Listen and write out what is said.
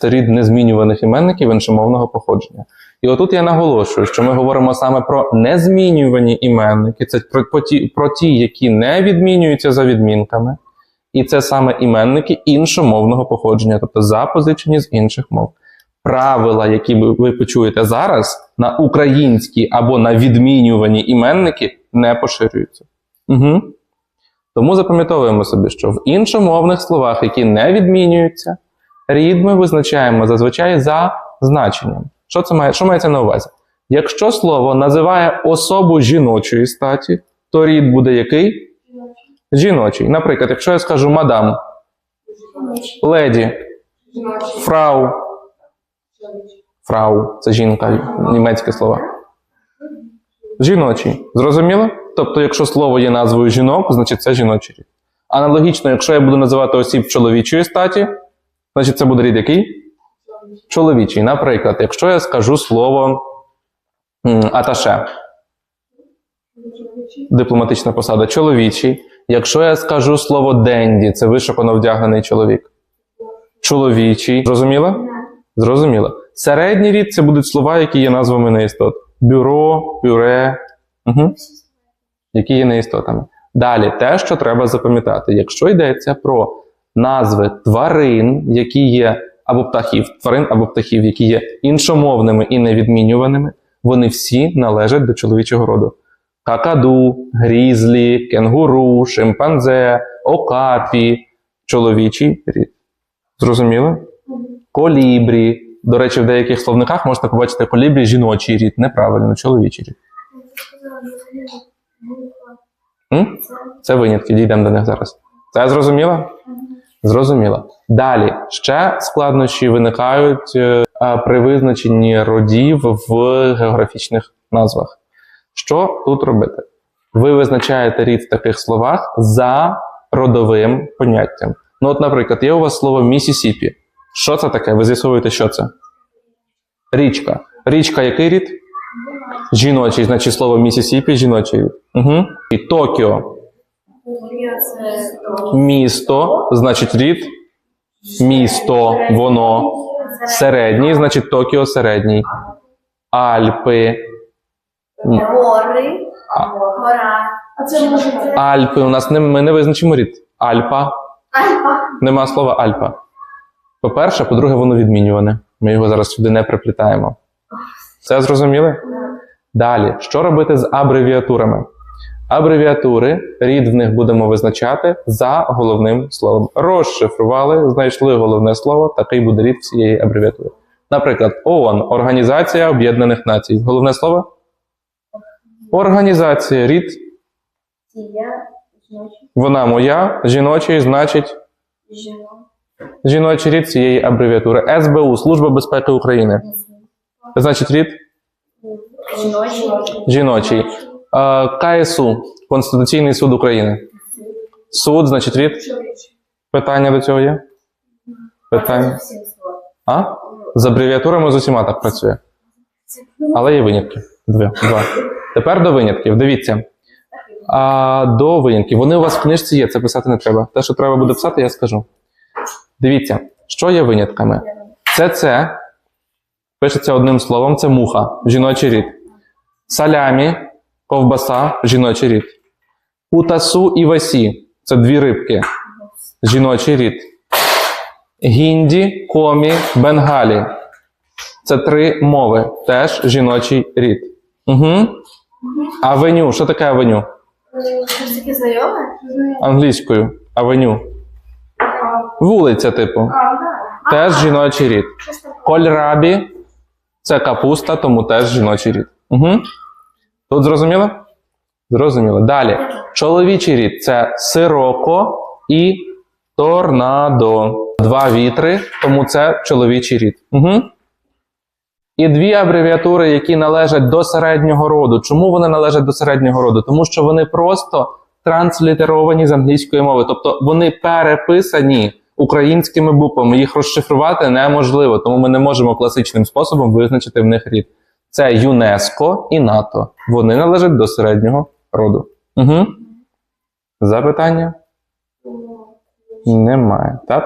Це рід незмінюваних іменників іншомовного походження. І отут я наголошую, що ми говоримо саме про незмінювані іменники, це про, ті, про ті, які не відмінюються за відмінками, і це саме іменники іншомовного походження, тобто запозичені з інших мов. Правила, які ви почуєте зараз, на українські або на відмінювані іменники не поширюються. Угу. Тому запам'ятовуємо собі, що в іншомовних словах, які не відмінюються, рід ми визначаємо зазвичай за значенням. Що це має, що мається на увазі? Якщо слово називає особу жіночої статі, то рід буде який? Жіночий. Наприклад, якщо я скажу мадам, леді, фрау, фрау це жінка, німецьке слово. Жіночий. Зрозуміло? Тобто, якщо слово є назвою жінок, значить це жіночий рід. Аналогічно, якщо я буду називати осіб чоловічої статі, значить це буде рід який? Чоловічий. Наприклад, якщо я скажу слово аташе, дипломатична посада, чоловічий. Якщо я скажу слово денді, це вишукано вдягнений чоловік. Чоловічий. Зрозуміло? Зрозуміло. Середній рід це будуть слова, які є назвами неістот. Бюро, бюре, угу. які є неістотами. Далі, те, що треба запам'ятати, якщо йдеться про назви тварин, які є або птахів, тварин або птахів, які є іншомовними і невідмінюваними, вони всі належать до чоловічого роду. Какаду, грізлі, кенгуру, шимпанзе, окапі, чоловічий рід. Зрозуміло? Колібрі. До речі, в деяких словниках можна побачити колібрі жіночий рід, неправильно, чоловічий рід. М? Це винятки, дійдемо до них зараз. Це зрозуміло? Зрозуміло. Далі ще складнощі виникають е, при визначенні родів в географічних назвах. Що тут робити? Ви визначаєте рід в таких словах за родовим поняттям. Ну, от, наприклад, є у вас слово Місісіпі. Що це таке? Ви з'ясовуєте, що це? Річка. Річка який рід? Жіночий, значить слово Місісіпі жіночий рід. Угу. І Токіо. Місто, значить рід. Місто, воно. Середній, значить Токіо середній. Альпи. Гори, гора. Альпи. У нас не, ми не визначимо рід. Альпа. Альпа. Нема слова Альпа. По-перше, по-друге, воно відмінюване. Ми його зараз сюди не приплітаємо. Це зрозуміли? Далі, що робити з абревіатурами? Абревіатури, рід в них будемо визначати за головним словом. Розшифрували, знайшли головне слово, такий буде рід всієї абревіатури. Наприклад, ООН Організація Об'єднаних Націй. Головне слово? Організація, рід, вона моя, жіночий, значить жіночий рід цієї абревіатури. СБУ Служба безпеки України. Значить, рід Жіночий. жіночий. Е, КСУ Конституційний суд України. Суд, значить, рід. Питання до цього є? Питання. А? З абревіатурами з усіма так працює. Але є винятки. Дві. Два. Тепер до винятків. Дивіться. А, до винятків. Вони у вас в книжці є, це писати не треба. Те, що треба буде писати, я скажу. Дивіться, що є винятками. Це це пишеться одним словом, це муха, жіночий рід. Салямі, ковбаса, жіночий рід. Утасу і васі це дві рибки, жіночий рід. Гінді, комі, бенгалі. Це три мови, теж жіночий рід. Угу. Авеню. Що таке авеню? Щось таке знайоме? Англійською. Авеню. Вулиця, типу. Теж жіночий рід. Кольрабі це капуста, тому теж жіночий рід. Угу. Тут зрозуміло? Зрозуміло. Далі. Чоловічий рід це сироко і торнадо. Два вітри, тому це чоловічий рід. Угу. І дві абревіатури, які належать до середнього роду. Чому вони належать до середнього роду? Тому що вони просто транслітеровані з англійської мови, тобто вони переписані українськими буквами. Їх розшифрувати неможливо, тому ми не можемо класичним способом визначити в них рід. Це ЮНЕСКО і НАТО. Вони належать до середнього роду. Угу. Запитання? Немає, так?